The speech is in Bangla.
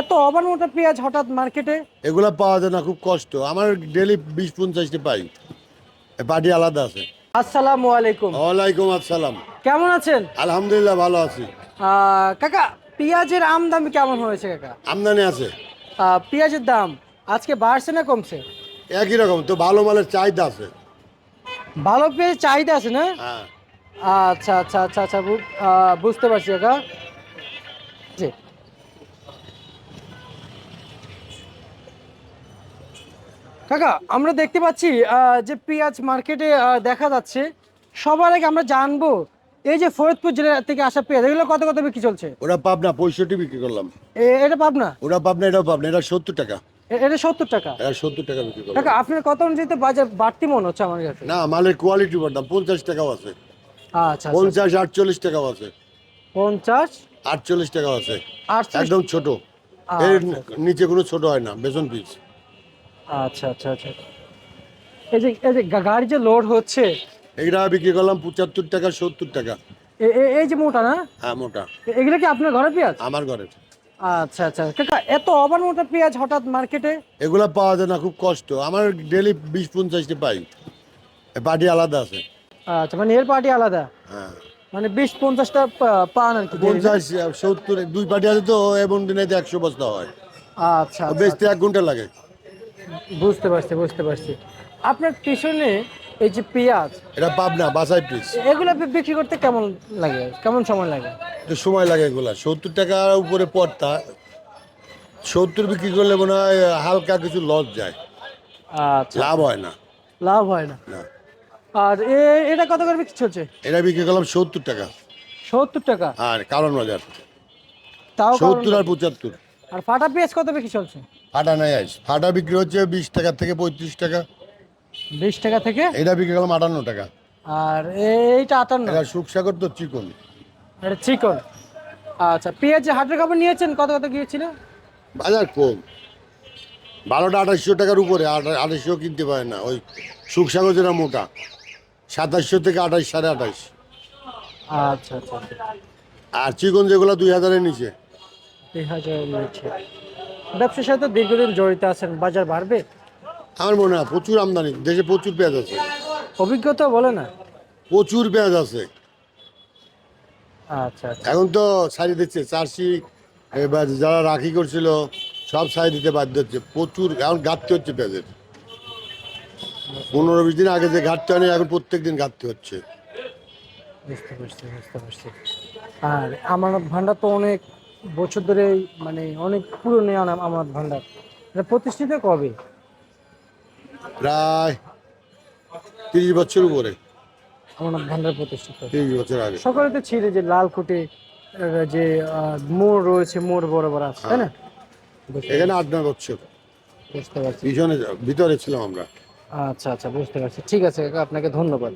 এত অবান মোটা পেঁয়াজ হঠাৎ মার্কেটে? এগুলো পাওয়া যায় না খুব কষ্ট। আমার ডেলি বিশ পঞ্চাশটি পাই। পার্টি আলাদা আছে। আসসালামু আলাইকুম। ওয়ালাইকুম আসসালাম। কেমন আছেন? আলহামদুলিল্লাহ ভালো আছি। কাকা পেঁয়াজের আমদামি কেমন হয়েছে কাকা? আমদানি আছে। পেঁয়াজের দাম আজকে বাড়ছে না কমছে? একই রকম তো ভালো মালের চাহিদা আছে। ভালো পেঁয়াজ চাহিদা আছে না? হ্যাঁ। আচ্ছা আচ্ছা আচ্ছা আচ্ছা বুঝতে পারছি কাকা। জি। কাকা আমরা দেখতে পাচ্ছি যে পেঁয়াজ মার্কেটে দেখা যাচ্ছে। সবার আগে আমরা জানব এই যে ফরিদপুর জেলা থেকে আসা পেঁয়াজ এগুলো কত কত বিক্রি চলছে? ওটা পাবনা পঁয়ষট্টি বিক্রি করলাম। এ- এটা পাবনা? ওটা পাবনা এটাও পাবনা এটা সত্তর টাকা। এটা সত্তর টাকা? এটা সত্তর টাকা বিক্রি করলাম আপনার কত অনুযায়ী বাজার বাড়তি মনে হচ্ছে আমার কাছে? না মালের কোয়ালিটি পঞ্চাশ টাকাও আছে। আচ্ছা আচ্ছা। পঞ্চাশ আটচল্লিশ টাকাও আছে। পঞ্চাশ? আটচল্লিশ টাকাও আছে। একদম ছোট। এর নিচে কোনো ছোট হয় না বেসন পিস। আচ্ছা আচ্ছা আচ্ছা। এই যে এই যে গাড়ি যে লোড হচ্ছে এইটা বিক্রি করলাম পঁচাত্তর টাকা সত্তর টাকা। এই যে মোটা না? হ্যাঁ মোটা। এগুলো কি আপনার ঘরে পেঁয়াজ? আমার ঘরের আচ্ছা আচ্ছা। কাকা এত অবান মোটা পেঁয়াজ হঠাৎ মার্কেটে? এগুলা পাওয়া যায় না খুব কষ্ট। আমার ডেলি বিশ পঞ্চাশটি পাই। পার্টি আলাদা আছে। আচ্ছা মানে এর পার্টি আলাদা? হ্যাঁ। মানে বিশ পঞ্চাশটা পান আর কি পঞ্চাশ সত্তর দুই পার্টি আছে তো এমন দিনে একশো বস্তা হয়। আচ্ছা আচ্ছা, বেচতে এক ঘণ্টা লাগে। বুঝতে পারছি বুঝতে পারছি। আপনার পিছনে এই যে পেঁয়াজ এটা পাবনা বাসাই পিস। এগুলো বিক্রি করতে কেমন লাগে? কেমন সময় লাগে? একটু সময় লাগে এগুলা। সত্তর টাকার উপরে পড়তা সত্তর বিক্রি করলে মনে হয় হালকা কিছু লস যায়। আচ্ছা। লাভ হয় না। লাভ হয় না। না। আর এ- এটা কত করে বিক্রি চলছে? এটা বিক্রি করলাম সত্তর টাকা। সত্তর টাকা? আর কারণ বাজার। তাও কারণ- সত্তর আর পঁচাত্তর। আর ফাটা পেঁয়াজ কত বিক্রি চলছে? ফাটা নাই আইস। ফাটা বিক্রি হচ্ছে বিশ টাকা থেকে পঁয়ত্রিশ টাকা। বিশ টাকা থেকে? এটা বিক্রি করলাম আটান্ন টাকা। আর এইটা আটান্ন? এটা সুখসাগর তো চিকন। এটা চিকন। আচ্ছা পেঁয়াজ হাটের খবর নিয়েছেন কত কত গিয়েছিল বাজার কম। বারোটা আঠাশশো টাকার উপরে আঠাশশো কিনতে পারে না। ওই সুখসাগর যেটা মোটা সাতাশশো থেকে আঠাশ সাড়ে আঠাশ। আচ্ছা আচ্ছা। আর চিকন যেগুলো দুই হাজারের নিচে। দুই হাজার নিচ্ছে ব্যবসার সাথে দীর্ঘদিন জড়িত আছেন বাজার বাড়বে? আমার মনে হয় প্রচুর আমদানি দেশে প্রচুর পেঁয়াজ আছে। অভিজ্ঞতা বলে না? প্রচুর পেঁয়াজ আছে। আচ্ছা আচ্ছা। এখন তো সারি দিচ্ছে চাষি এবার যারা রাখি করছিল সব সারি দিতে বাধ্য হচ্ছে প্রচুর এখন ঘাটতি হচ্ছে পেঁয়াজের। পনেরো বিশ দিন আগে যে ঘাটতি হয়নি এখন প্রত্যেক দিন ঘাটতি হচ্ছে। বুঝতে পারছি বুঝতে পারছি। আর আমানত ভান্ডার তো অনেক বছর ধরে মানে অনেক পুরনো আমানত ভান্ডার এটা প্রতিষ্ঠিত কবে? প্রায় তিরিশ বছর উপরে। আমানত ভান্ডার প্রতিষ্ঠিত। তিরিশ বছর আগে। সকলে তো ছিল যে লালকুটে যে মোড় রয়েছে মোড় বরাবর আছে তাই না? বুঝতে- এখানে আট নয় বছর। বুঝতে পারছি। পিছনে ভিতরে ছিলাম আমরা। আচ্ছা আচ্ছা বুঝতে পারছি। ঠিক আছে কাকা আপনাকে ধন্যবাদ।